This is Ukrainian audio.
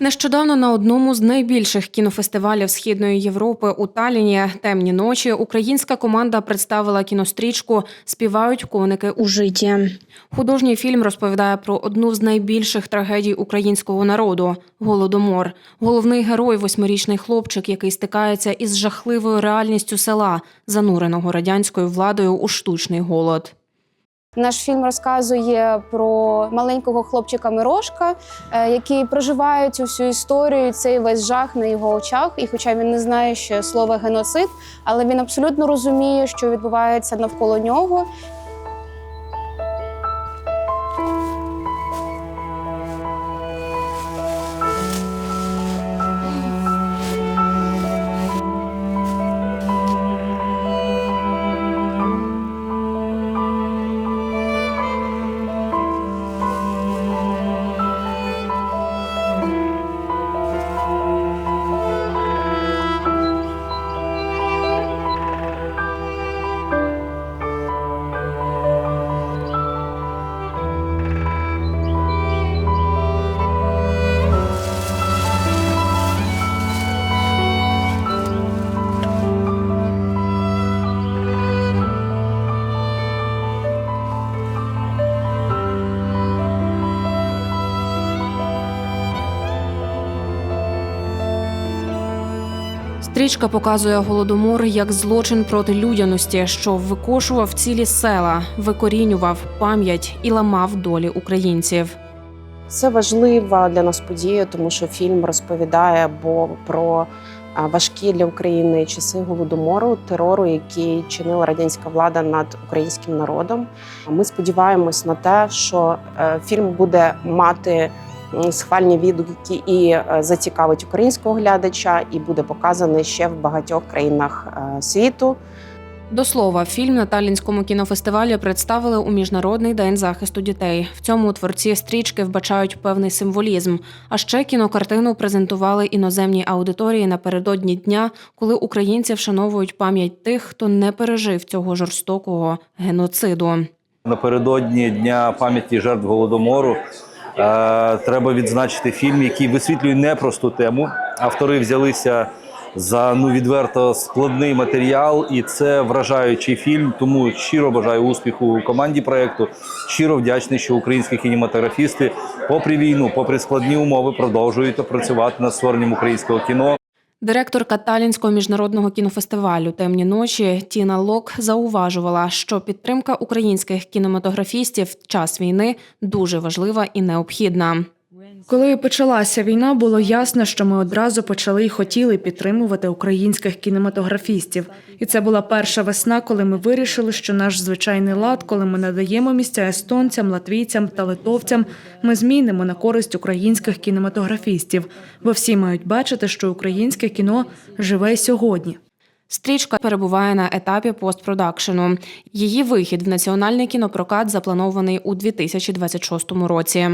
Нещодавно на одному з найбільших кінофестивалів Східної Європи у Таліні Темні ночі українська команда представила кінострічку Співають коники у житті. Художній фільм розповідає про одну з найбільших трагедій українського народу голодомор. Головний герой восьмирічний хлопчик, який стикається із жахливою реальністю села, зануреного радянською владою у штучний голод. Наш фільм розказує про маленького хлопчика Мирошка, е, який проживає цю всю історію, цей весь жах на його очах. І хоча він не знає ще слова геноцид, але він абсолютно розуміє, що відбувається навколо нього. Стрічка показує голодомор як злочин проти людяності, що викошував цілі села, викорінював пам'ять і ламав долі українців. Це важлива для нас подія, тому що фільм розповідає бо про важкі для України часи голодомору, терору, який чинила радянська влада над українським народом. Ми сподіваємось на те, що е, фільм буде мати схвальні відгуки і е, зацікавить українського глядача, і буде показаний ще в багатьох країнах е, світу. До слова, фільм на Талінському кінофестивалі представили у міжнародний день захисту дітей. В цьому творці стрічки вбачають певний символізм. А ще кінокартину презентували іноземній аудиторії напередодні дня, коли українці вшановують пам'ять тих, хто не пережив цього жорстокого геноциду. Напередодні дня пам'яті жертв голодомору треба відзначити фільм, який висвітлює непросту тему. Автори взялися за ну відверто складний матеріал, і це вражаючий фільм. Тому щиро бажаю успіху команді проекту. Щиро вдячний, що українські кінематографісти, попри війну, попри складні умови, продовжують працювати над створенням українського кіно. Директорка Талінського міжнародного кінофестивалю Темні ночі Тіна Лок зауважувала, що підтримка українських кінематографістів в час війни дуже важлива і необхідна. Коли почалася війна, було ясно, що ми одразу почали і хотіли підтримувати українських кінематографістів. І це була перша весна, коли ми вирішили, що наш звичайний лад, коли ми надаємо місця естонцям, латвійцям та литовцям, ми змінимо на користь українських кінематографістів, бо всі мають бачити, що українське кіно живе сьогодні. Стрічка перебуває на етапі постпродакшену. Її вихід в національний кінопрокат запланований у 2026 році.